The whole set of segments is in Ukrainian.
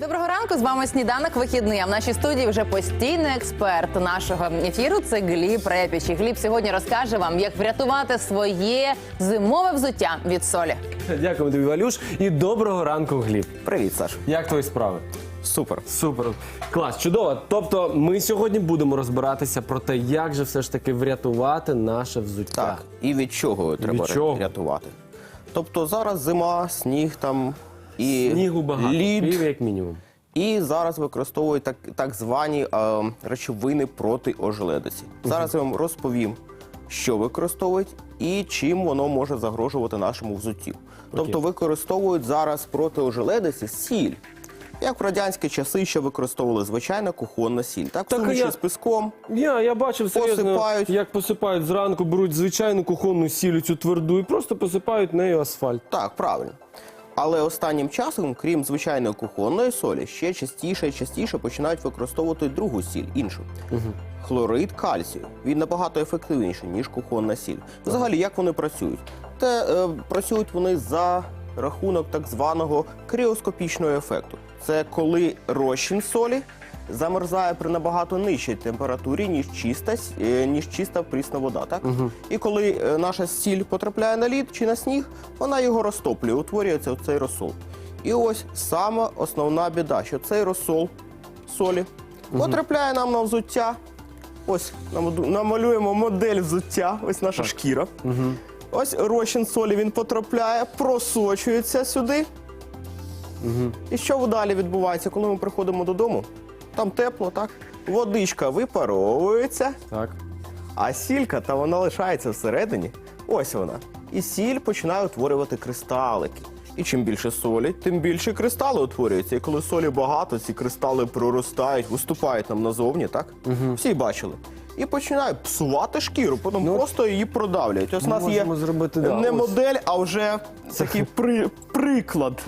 Доброго ранку, з вами сніданок вихідний. А в нашій студії вже постійний експерт нашого ефіру. Це Гліб Репіч. І Гліб сьогодні розкаже вам, як врятувати своє зимове взуття від солі. Дякую тобі, Валюш. І доброго ранку, Гліб. Привіт, Саш. Як твої справи? Супер. Супер. Клас, чудово. Тобто, ми сьогодні будемо розбиратися про те, як же все ж таки врятувати наше взуття. Так. І від чого треба чого? рятувати? Тобто зараз зима, сніг там і Снігу багато. лід. Пів як мінімум. І зараз використовують так, так звані е, речовини проти ожеледиці. Зараз я вам розповім, що використовують і чим воно може загрожувати нашому взуттю. Тобто використовують зараз проти ожеледиці сіль. Як в радянські часи ще використовували звичайна кухонна сіль. Так, Так, суміші я- з піском. Я, я бачив серйозно, Посипають. як посипають зранку, беруть звичайну кухонну сіль цю тверду і просто посипають нею асфальт. Так, правильно. Але останнім часом, крім звичайної кухонної солі, ще частіше і частіше починають використовувати другу сіль, іншу. Хлорид кальцію. Він набагато ефективніший, ніж кухонна сіль. Взагалі, як вони працюють? Те, е, працюють вони за рахунок так званого кріоскопічного ефекту. Це коли розчин солі замерзає при набагато нижчій температурі, ніж чиста, е, ніж чиста прісна вода. Так? І коли е, наша сіль потрапляє на лід чи на сніг, вона його розтоплює, утворюється цей розсол. І ось сама основна біда, що цей розсол солі потрапляє нам на взуття. Ось намалюємо модель взуття, ось наша шкіра. Ось розчин солі він потрапляє, просочується сюди. І що далі відбувається, коли ми приходимо додому? Там тепло, так? Водичка випаровується, Так. а сілька та вона лишається всередині. Ось вона. І сіль починає утворювати кристалики. І чим більше солі, тим більше кристали утворюються. І коли солі багато, ці кристали проростають, виступають нам назовні, так? Всі бачили. І починають псувати шкіру, потім Ну, просто її продавлюють. Ось у нас є можемо зробити, да, не ось. модель, а вже такий при, приклад.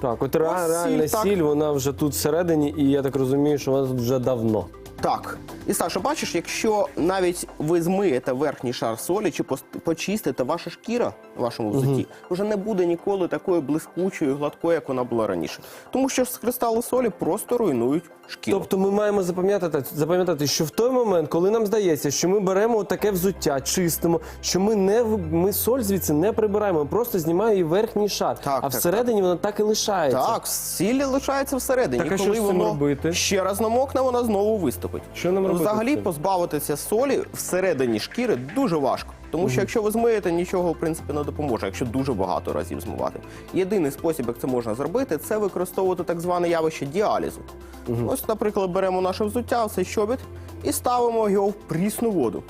Так, от ре- Ось сіль, реальна так. сіль, вона вже тут всередині, і я так розумію, що вона тут вже давно. Так. І Саша, бачиш, якщо навіть ви змиєте верхній шар солі чи почистите ваша шкіра в вашому взутті, вже не буде ніколи такою блискучою, гладкою, як вона була раніше. Тому що кристали солі просто руйнують шкіру. Тобто ми маємо запам'ятати, запам'ятати, що в той момент, коли нам здається, що ми беремо таке взуття, чистимо, що ми не ми соль звідси не прибираємо, ми просто знімаємо її верхній шар, Так, а так, всередині вона так і лишається. Так, сіль лишається всередині. Так, а і що коли з цим воно робити? ще раз намокне, вона знову виступить. Що нам робити Взагалі позбавитися солі всередині шкіри дуже важко. Тому що якщо ви змиєте, нічого в принципі не допоможе, якщо дуже багато разів змивати. Єдиний спосіб, як це можна зробити, це використовувати так зване явище діалізу. Ось, наприклад, беремо наше взуття, цей щобіт, і ставимо його в прісну воду.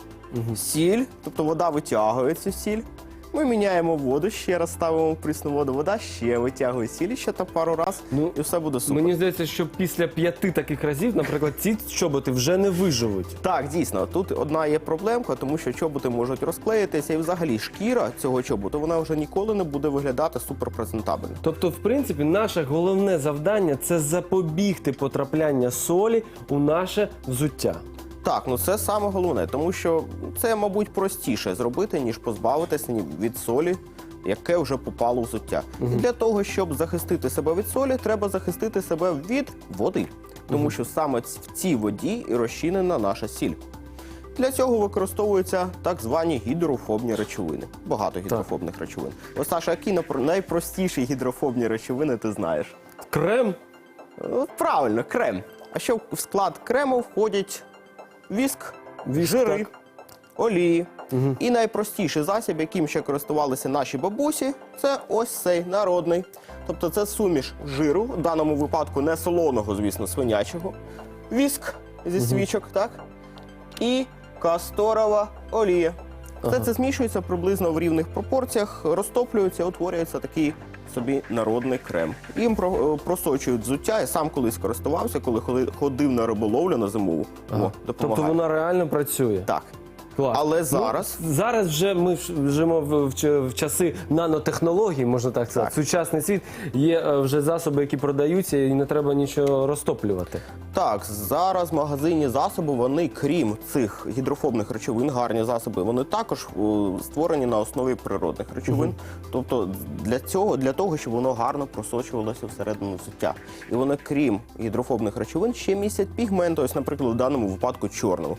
Сіль, тобто вода витягує цю сіль. Ми міняємо воду, ще раз ставимо в прісну воду, вода ще витягує сіль, і ще так пару раз, Ну, і все буде супер. Мені здається, що після п'яти таких разів, наприклад, ці чоботи вже не виживуть. Так, дійсно, тут одна є проблемка, тому що чоботи можуть розклеїтися, і взагалі шкіра цього чоботу вона вже ніколи не буде виглядати суперпрезентабельно. Тобто, в принципі, наше головне завдання це запобігти потрапляння солі у наше взуття. Так, ну це саме головне, тому що це, мабуть, простіше зробити, ніж позбавитися від солі, яке вже попало в взуття. І для того, щоб захистити себе від солі, треба захистити себе від води, тому що саме в цій воді і розчинена наша сіль. Для цього використовуються так звані гідрофобні речовини. Багато гідрофобних речовин. Ось Саша, які найпростіші гідрофобні речовини ти знаєш? Крем Ну, Правильно, крем. А що в склад крему входять віск, Віск, жири, так. олії. І найпростіший засіб, яким ще користувалися наші бабусі, це ось цей народний. Тобто це суміш жиру, в даному випадку не солоного, звісно, свинячого, віск зі свічок, так? І касторова олія. Все це змішується приблизно в рівних пропорціях, розтоплюється, утворюється такий собі народний крем. Їм е, просочують взуття. Я сам колись користувався, коли ходив на риболовлю на зимову. О, Тобто допомагає. вона реально працює. Так. Клас. Але зараз Ну, зараз вже ми живемо в, в, в часи нанотехнологій, можна так сказати. Сучасний світ є е, вже засоби, які продаються, і не треба нічого розтоплювати. Так, зараз магазинні засоби, вони, крім цих гідрофобних речовин, гарні засоби, вони також о, створені на основі природних речовин. Тобто для цього, для того, щоб воно гарно просочувалося всередину взуття. І вони, крім гідрофобних речовин, ще містять пігменти, ось, наприклад, в даному випадку чорному.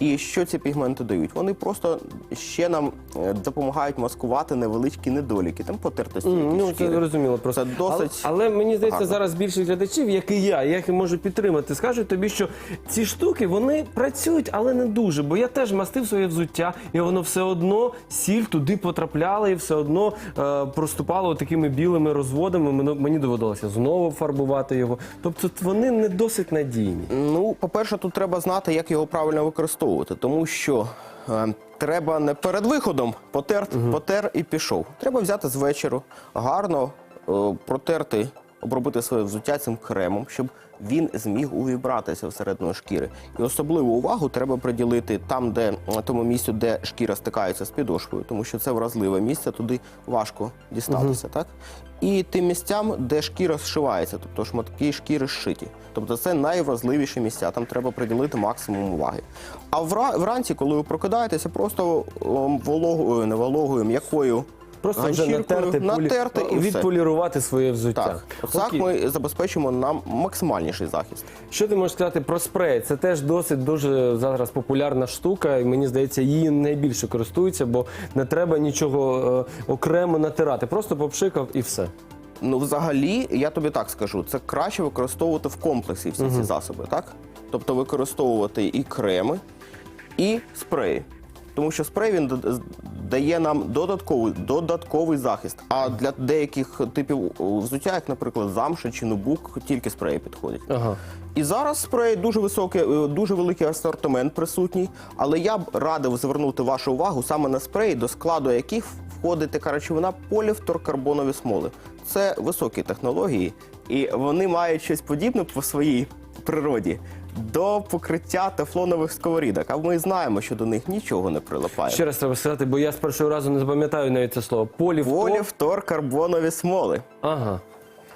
І що ці пігменти дають? Вони просто ще нам е, допомагають маскувати невеличкі недоліки, там потертості. Якісь Ну, це зрозуміло просто. Це досить Але, але мені здається, гарно. зараз більшість глядачів, як і я, я їх можу підтримати, скажуть тобі, що ці штуки вони працюють, але не дуже. Бо я теж мастив своє взуття, і воно все одно сіль туди потрапляла, і все одно е, проступало такими білими розводами. Мені, мені доводилося знову фарбувати його. Тобто вони не досить надійні. Ну, по-перше, тут треба знати, як його правильно використовувати, тому що е, треба не перед виходом потер, потер і пішов. Треба взяти з вечору, гарно е, протерти, обробити своє взуття цим кремом, щоб він зміг увібратися всередину шкіри. І особливу увагу треба приділити там, де тому місцю, де шкіра стикається з підошвою, тому що це вразливе місце, туди важко дістатися, так? І тим місцям, де шкіра зшивається, тобто шматки шкіри зшиті. Тобто це найвразливіші місця, там треба приділити максимум уваги. А вранці, коли ви прокидаєтеся, просто вологою, не вологою, м'якою Просто вже натерти, полі- натерти і все. відполірувати своє взуття. Так, так ми забезпечимо нам максимальніший захист. Що ти можеш сказати про спрей? Це теж досить дуже зараз популярна штука, і мені здається, її найбільше користуються, бо не треба нічого е, окремо натирати. Просто попшикав і все. Ну, взагалі, я тобі так скажу, це краще використовувати в комплексі всі ці засоби, так? Тобто використовувати і креми, і спреї. Тому що спрей він дає нам додатковий, додатковий захист. А для деяких типів взуття, як, наприклад, замша чи нубук, тільки спреї підходять. Ага. І зараз спрей дуже високий, е, дуже великий асортимент присутній, але я б радив звернути вашу увагу саме на спреї, до складу яких входить така речовина поліфторкарбонові смоли. Це високі технології, і вони мають щось подібне по своїй природі до покриття тефлонових сковорідок. А ми знаємо, що до них нічого не прилипає. Ще раз треба сказати, бо я з першого разу не запам'ятаю навіть це слово. Полівтор. карбонові смоли. Ага.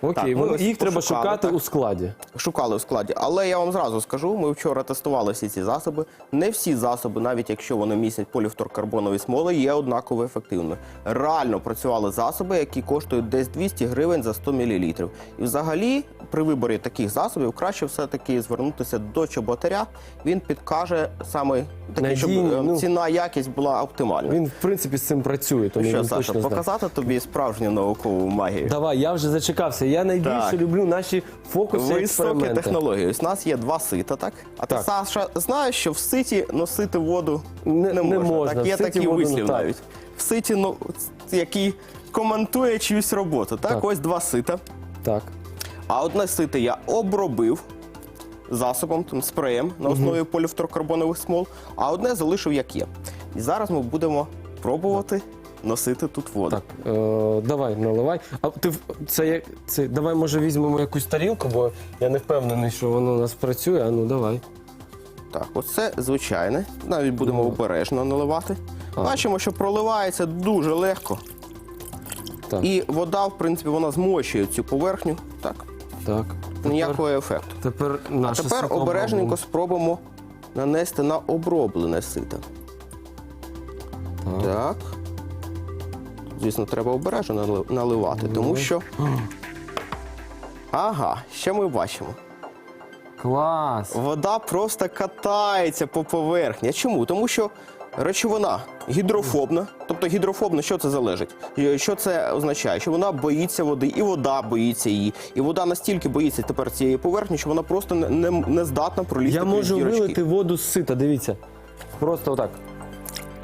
Окей, Так, ми ось їх треба пошукали, шукати так. у складі. шукали в складі. Але я вам зразу скажу, ми вчора тестували всі ці засоби. Не всі засоби, навіть якщо вони містять поліфторкарбонові смоли, є однаково ефективними. Реально працювали засоби, які коштують десь 200 гривень за 100 мл. І взагалі, при виборі таких засобів краще все-таки звернутися до чоботаря. Він підкаже саме такий, щоб Надійний, е, ну. ціна якість була оптимальна. Він, в принципі, з цим працює, тому Що, він Саша, точно знає. показати тобі справжню наукову магію? Давай, я вже зачекався. Я найбільше Так. люблю наші фокуси Високі експерименти. технології. Ось у нас є два сита, так? А ти, Так. Саша, знаєш, що в ситі носити воду Не- не, не можна. можна. Так, В є ситі такий воду не- вислів так. навіть. В ситі, ну, який коментує чиюсь роботу. Так, Так. ось два сита. Так. А одне сито я обробив засобом, там, спреєм на основі поліфторкарбонових смол, а одне залишив як є. І зараз ми будемо пробувати носити тут воду. Так, е, давай, наливай. А ти в- це як це давай, може, візьмемо якусь тарілку, бо я не впевнений, що воно у нас працює. А ну давай. Так, оце звичайне. Навіть будемо обережно наливати. А. Бачимо, що проливається дуже легко. Так, І вода, в принципі, вона змочує цю поверхню. Так, так. Тепер, ніякого ефекту. тепер А наше тепер сито обережненько спробуємо нанести на оброблене сито. Так. Так. Звісно, треба обережно наливати, тому що. Ага, що ми бачимо? Клас. Вода просто катається по поверхні. А чому? Тому що речовина гідрофобна. Тобто гідрофобна, що це залежить? Що це означає? Що вона боїться води, і вода боїться її. І вода настільки боїться тепер цієї поверхні, що вона просто не, не, не здатна пролізти Я крізь можу дірочки. вилити воду з сита, дивіться. Просто отак.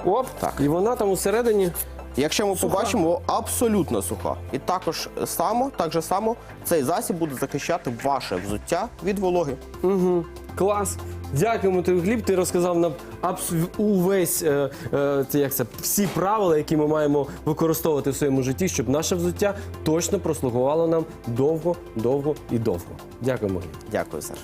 Оп, Так. і вона там усередині. Якщо ми побачимо, абсолютно суха. І також само, так же само цей засіб буде захищати ваше взуття від вологи. Угу. Клас. Дякуємо тобі, Гліб. Ти розказав нам абс- увесь е, е, це, як це, всі правила, які ми маємо використовувати в своєму житті, щоб наше взуття точно прослугувало нам довго, довго і довго. Дякуємо. Дякую, Саша.